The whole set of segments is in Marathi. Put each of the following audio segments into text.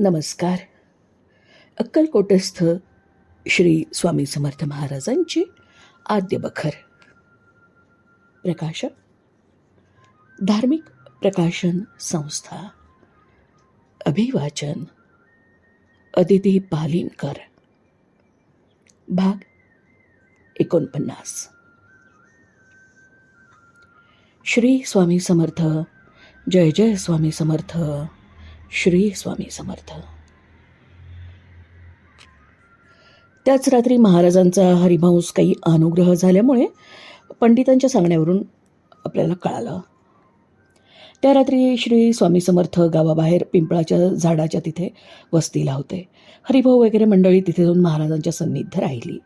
नमस्कार. अक्कलकोटस्थ श्री स्वामी समर्थ महाराजांची आद्य बखर. प्रकाशक. धार्मिक प्रकाशन संस्था. अभिवाचन. अदिती पालिनकर. भाग एकोणपन्नास. श्री स्वामी समर्थ. जय जय स्वामी समर्थ. श्री स्वामी समर्थ. त्याच रात्री महाराजांचा हरिभंस काही अनुग्रह झाल्यामुळे पंडितांच्या सांगण्यावरून आपल्याला कळालं. त्या रात्री श्री स्वामी समर्थ गावाबाहेर पिंपळाच्या झाडाच्या तिथे वस्तीला होते. हरिभाऊ वगैरे मंडळी तिथे जाऊन महाराजांच्या सन्निध राहिली.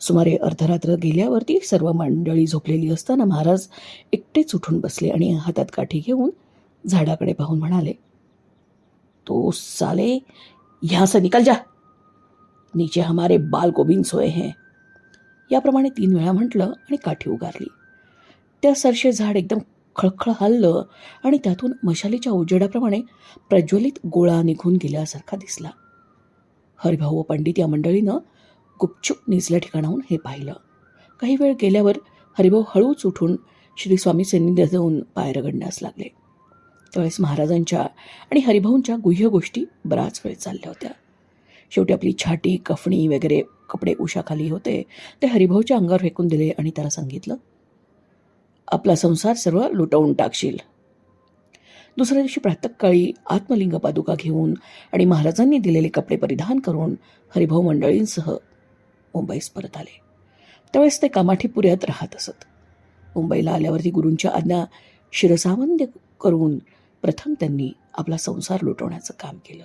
सुमारे अर्धरात्र गेल्यावरती सर्व मंडळी झोपलेली असताना महाराज एकटेच उठून बसले आणि हातात काठी घेऊन झाडाकडे पाहून म्हणाले तो साले यहाँ से निकल जा। नीचे हमारे बाल गोविंद सोए हैं। याप्रमाणे तीन वेळा म्हटलं आणि काठी उगारली। त्या सरशे झाड एकदम खळखळ हललं आणि त्यातून मशालीच्या उजेडाप्रमाणे प्रज्वलित गोळा निघून गेल्यासारखा दिसला। हरिभाऊ व पंडित या मंडळीनं गुपचूप निजल्या ठिकाणाहून हे पाहिलं। काही वेळ गेल्यावर हरिभाऊ हळूच उठून श्री स्वामी सन्निधी जाऊन पाय रगडण्यास लागले। त्यावेळेस महाराजांच्या आणि हरिभाऊंच्या गुह्य गोष्टी बराच वेळ चालल्या होत्या. शेवटी आपली छाटी कफणी वगैरे कपडे उशाखाली होते. ते हरिभाऊच्या अंगावर फेकून दिले आणि त्याला सांगितलं आपला संसार सर्व लुटवून टाकशील. दुसऱ्या दिवशी प्रातःकाळी आत्मलिंग पादुका घेऊन आणि महाराजांनी दिलेले कपडे परिधान करून हरिभाऊ मंडळींसह मुंबईस परत आले. त्यावेळेस ते कामाठीपुऱ्यात राहत असत. मुंबईला आल्यावरती गुरूंच्या आज्ञा शिरसावंद्य करून प्रथम त्यांनी आपला संसार लुटवण्याचं काम केलं.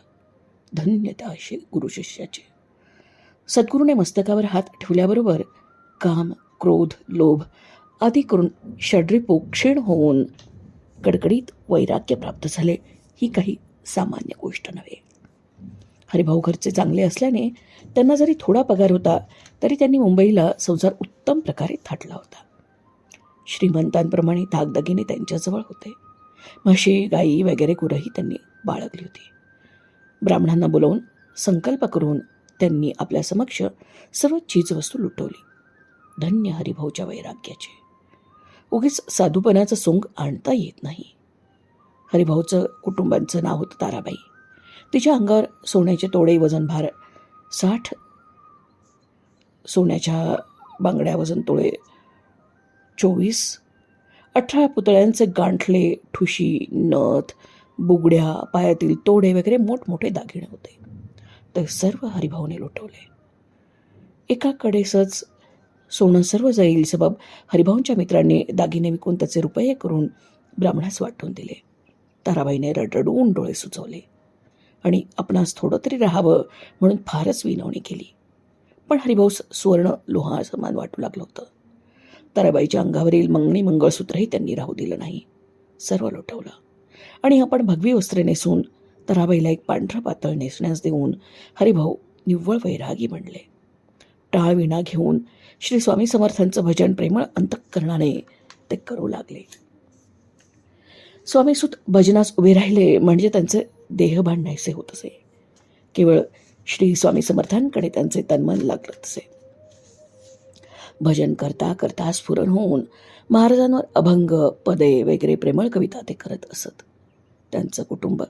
धन्य त्या असे गुरुशिष्याचे सद्गुरूने मस्तकावर हात ठेवल्याबरोबर काम क्रोध लोभ आदी करून षड्रिपो क्षीण होऊन कडकडीत वैराग्य प्राप्त झाले ही काही सामान्य गोष्ट नव्हे. हरिभाऊ घरचे चांगले असल्याने त्यांना जरी थोडा पगार होता तरी त्यांनी मुंबईला संसार उत्तम प्रकारे थाटला होता. श्रीमंतांप्रमाणे दागदागिने त्यांच्याजवळ होते. म्हशी गाई वगैरे गुरंही त्यांनी बाळगली होती. ब्राह्मणांना बोलवून संकल्प करून त्यांनी आपल्या समक्ष सर्व चीजवस्तू लुटवली. धन्य हरिभाऊच्या वैराग्याचे. उगीच साधूपणाचं सोंग आणता येत नाही. हरिभाऊचं कुटुंबांचं नाव होतं ताराबाई. तिच्या अंगावर सोन्याचे तोडे वजनभार साठ सोन्याच्या बांगड्या वजन तोळे चोवीस अठरा पुतळ्यांचे गांठले ठुशी नथ बुगड्या पायातील तोडे वगैरे मोठमोठे दागिने होते. ते सर्व हरिभाऊने लुटवले. एका कडेसच सोनं सर्व जाईल सबब हरिभाऊंच्या मित्रांनी दागिने विकून त्याचे रुपये करून ब्राह्मणास वाटून दिले. ताराबाईने रडरडून डोळे सुचवले. आणि आपणास थोडं तरी राहावं म्हणून फारच विनवणी केली. पण हरिभाऊ सुवर्ण लोहा समान वाटू लागलं होतं. ताराबाईच्या अंगावरील मंगणी मंगळसूत्रही त्यांनी राहू दिलं नाही. सर्व लोटवलं आणि आपण भगवी वस्त्रे नेसून ताराबाईला एक पांढरा पातळ नेसण्यास देऊन हरिभाऊ निव्वळ वैरागी बनले. टाळविणा घेऊन श्री स्वामी समर्थांचं भजन प्रेमळ अंतःकरणाने ते करू लागले. स्वामीसुत भजनास उभे राहिले म्हणजे त्यांचे देहभान नाहीसे होत असे. केवळ श्री स्वामी समर्थांकडे त्यांचे तन्मन लागलं असे भजन करता करता स्फुरण होऊन महाराजांवर अभंग पदे वगैरे प्रेमळ कविता ते करत असत. त्यांचं कुटुंब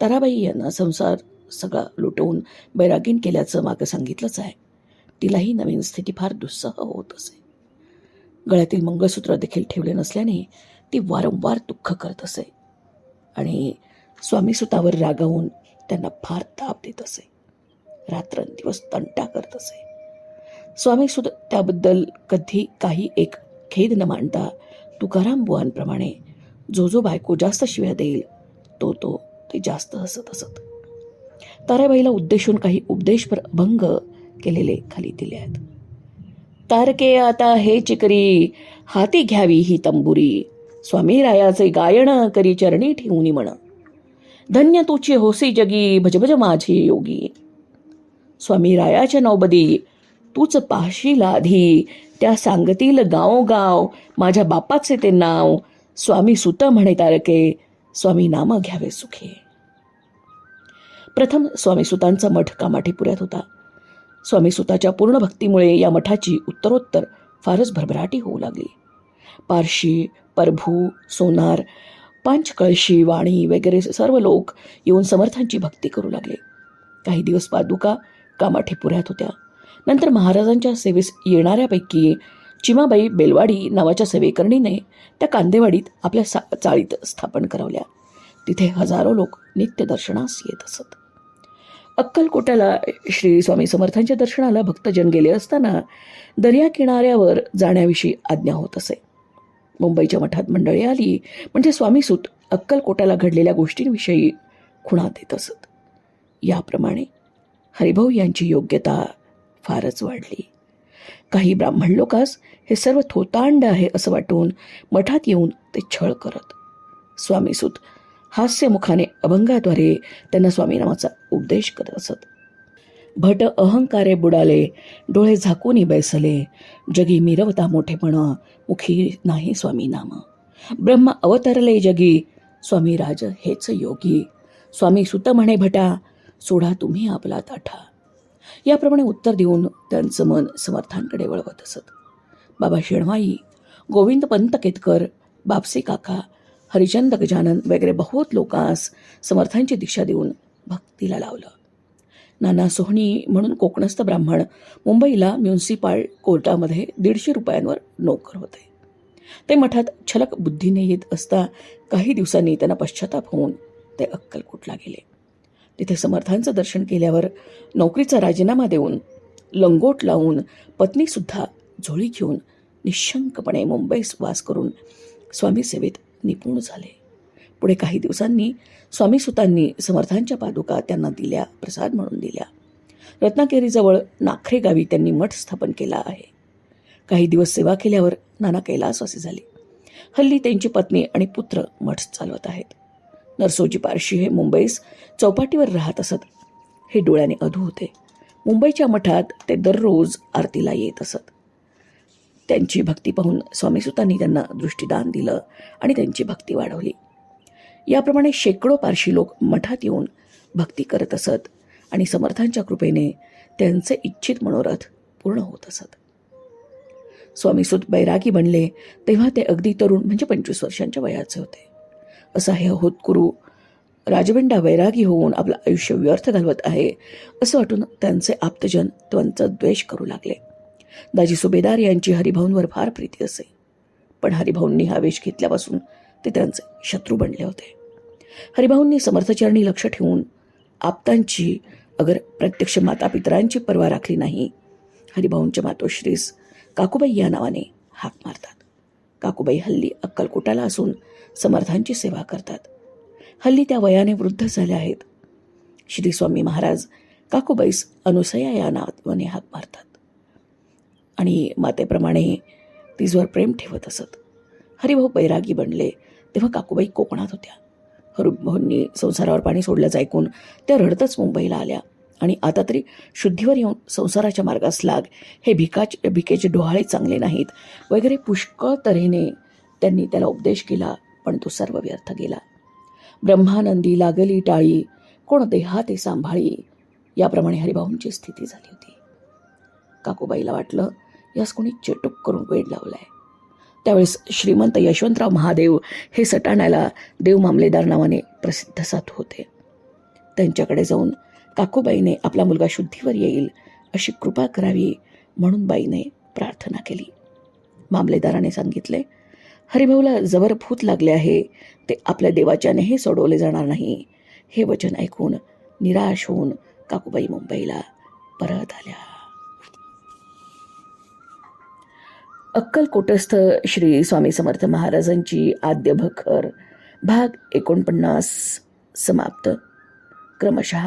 ताराबाई यांना संसार सगळा लुटवून बैरागीन केल्याचं मागं सांगितलंच आहे. तिलाही नवीन स्थिती फार दुस्सह होत असे. गळ्यातील मंगळसूत्र देखील ठेवले नसल्याने ती वारंवार दुःख करत असे. आणि स्वामीसुतावर रागावून त्यांना फार ताप देत असे. रात्रंदिवस तंटा करत असे. स्वामीसुत त्याबद्दल कधी काही एक खेद न मांडता तुकाराम बुवांप्रमाणे जो जो बायको जास्त शिव्या देईल तो तो ते जास्त हसत असत ताराबाईला उद्देशून काही उपदेशपर अभंग केलेले खाली दिले आहेत. तारके आता हे चिकरी हाती घ्यावी ही तंबुरी स्वामी रायाचे गायन करी चरणी ठेवून म्हण धन्य तुची होसी जगी भजभज माझी योगी. स्वामी रायाच्या नौबदी तूच पाहशील आधी. त्या सांगतील गावोगाव माझ्या बापाचे ते नाव. स्वामी सुत म्हणे तारके स्वामी नाम घ्यावे सुखे. प्रथम स्वामी सुतांचा मठ कामाठीपुऱ्यात होता. स्वामी सुताच्या पूर्ण भक्तीमुळे या मठाची उत्तरोत्तर फारच भरभराटी होऊ लागली. पारशी परभू सोनार पांचकळशी वाणी वगैरे सर्व लोक येऊन समर्थांची भक्ती करू लागले. काही दिवस पादुका कामाठीपुऱ्यात होत्या. नंतर महाराजांच्या सेवेस येणाऱ्यापैकी चिमाबाई बेलवाडी नावाच्या सेवेकरणीने त्या कांदेवाडीत आपल्या सा चाळीत स्थापन करवल्या. तिथे हजारो लोक नित्य दर्शनास येत असत. अक्कलकोट्याला श्री स्वामी समर्थांच्या दर्शनाला भक्तजन गेले असताना दर्या किनाऱ्यावर जाण्याविषयी आज्ञा होत असे. मुंबईच्या मठात मंडळी आली म्हणजे स्वामीसूत अक्कलकोट्याला घडलेल्या गोष्टींविषयी खुणा देत असत. याप्रमाणे हरिभाऊ यांची योग्यता फारच वाढली. काही ब्राह्मण लोकास हे सर्व थोतांड आहे असं वाटून मठात येऊन ते छळ करत. स्वामीसूत हास्यमुखाने अभंगाद्वारे त्यांना स्वामीनामाचा उपदेश करत असत. भट अहंकारे बुडाले डोळे झाकूनी बैसले जगी मिरवता मोठेपण मुखी नाही स्वामी नाम. ब्रह्म अवतरले जगी स्वामी राज हेच योगी. स्वामी सुत म्हणे भटा सोडा तुम्ही आपला ताठा. याप्रमाणे उत्तर देऊन त्यांचं मन समर्थांकडे वळवत असत. बाबा शेणवाई गोविंद पंत केतकर बापसे काका हरिचंद गजानन वगैरे बहुत लोकांस समर्थांची दीक्षा देऊन भक्तीला लावलं. नाना सोहणी म्हणून कोकणस्थ ब्राह्मण मुंबईला म्युन्सिपाल कोर्टामध्ये दीडशे रुपयांवर नोकर होते. ते मठात छलक बुद्धीने येत असता काही दिवसांनी त्यांना पश्चाताप होऊन ते अक्कलकोटला गेले. तिथे समर्थांचं दर्शन केल्यावर नोकरीचा राजीनामा देऊन लंगोट लावून पत्नीसुद्धा झोळी घेऊन निशंकपणे मुंबईस वास करून स्वामी सेवेत निपुण झाले. पुढे काही दिवसांनी स्वामीसुतांनी समर्थांच्या पादुका त्यांना दिल्या प्रसाद म्हणून दिल्या. रत्नागिरीजवळ नाखरे गावी त्यांनी मठ स्थापन केला आहे. काही दिवस सेवा केल्यावर नाना कैलासवासी झाले. हल्ली त्यांची पत्नी आणि पुत्र मठ चालवत आहेत. नरसोजी पारशी हे मुंबईस चौपाटीवर राहत असत. हे डोळ्याने अधू होते. मुंबईच्या मठात ते दररोज आरतीला येत असत. त्यांची भक्ती पाहून स्वामीसुतांनी त्यांना दृष्टीदान दिलं आणि त्यांची भक्ती वाढवली. याप्रमाणे शेकडो पारशी लोक मठात येऊन भक्ती करत असत आणि समर्थांच्या कृपेने त्यांचे इच्छित मनोरथ पूर्ण होत असत. स्वामीसूत बैरागी बनले तेव्हा ते अगदी तरुण म्हणजे पंचवीस वर्षांच्या वयाचे होते. असा हे होतकुरू राजविंडा वैरागी होऊन आपलं आयुष्य व्यर्थ घालवत आहे. असं वाटून त्यांचे आप्तजन त्यांचा द्वेष करू लागले. दाजी सुभेदार यांची हरिभाऊंवर फार प्रीती असे. पण हरिभाऊंनी हा वेश घेतल्यापासून ते त्यांचे शत्रू बनले होते. हरिभाऊंनी समर्थचरणी लक्ष ठेवून आप्तांची अगर प्रत्यक्ष मातापितरांची पर्वा राखली नाही हरिभाऊंच्या मातोश्रीस काकूबाई या नावाने हाक मारतात. काकूबाई हल्ली अक्कलकोटाला असून समर्थांची सेवा करतात. हल्ली त्या वयाने वृद्ध झाल्या आहेत. श्री स्वामी महाराज काकूबाईस अनुसया या नावाने हाक मारतात. आणि मातेप्रमाणे तिजवर प्रेम ठेवत असत. हरिभाऊ बैरागी बनले तेव्हा काकूबाई कोकणात होत्या. हरुभाऊंनी संसारावर पाणी सोडल्याचं ऐकून त्या रडतच मुंबईला आल्या. आणि आता तरी शुद्धीवर येऊन संसाराच्या मार्गास लाग. हे भिकाच भिकेचे डोहाळे चांगले नाहीत. वगैरे पुष्कळ तऱ्हेने त्यांनी त्याला उपदेश केला पण तो सर्व व्यर्थ गेला. ब्रह्मानंदी लागली टाळी कोण देहा ते सांभाळी? याप्रमाणे हरिभाऊंची स्थिती झाली होती. काकूबाईला वाटलं यास कोणी चेटूक करून वेळ लावलाय. त्यावेळेस श्रीमंत यशवंतराव महादेव हे सटाण्याला देव मामलेदार नावाने प्रसिद्ध साथ होते. त्यांच्याकडे जाऊन काकूबाईने आपला मुलगा शुद्धीवर येईल अशी कृपा करावी म्हणून बाईने प्रार्थना केली. मामलेदाराने सांगितले हरिभाऊला जवळ भूत लागले आहे ते आपल्या देवाच्यानेही सोडवले जाणार नाही. हे वचन ऐकून निराश होऊन काकूबाई मुंबईला परत आल्या. अक्कलकोटस्थ श्री स्वामी समर्थ महाराजांची आद्य भखर भाग एकोणपन्नास समाप्त. क्रमशः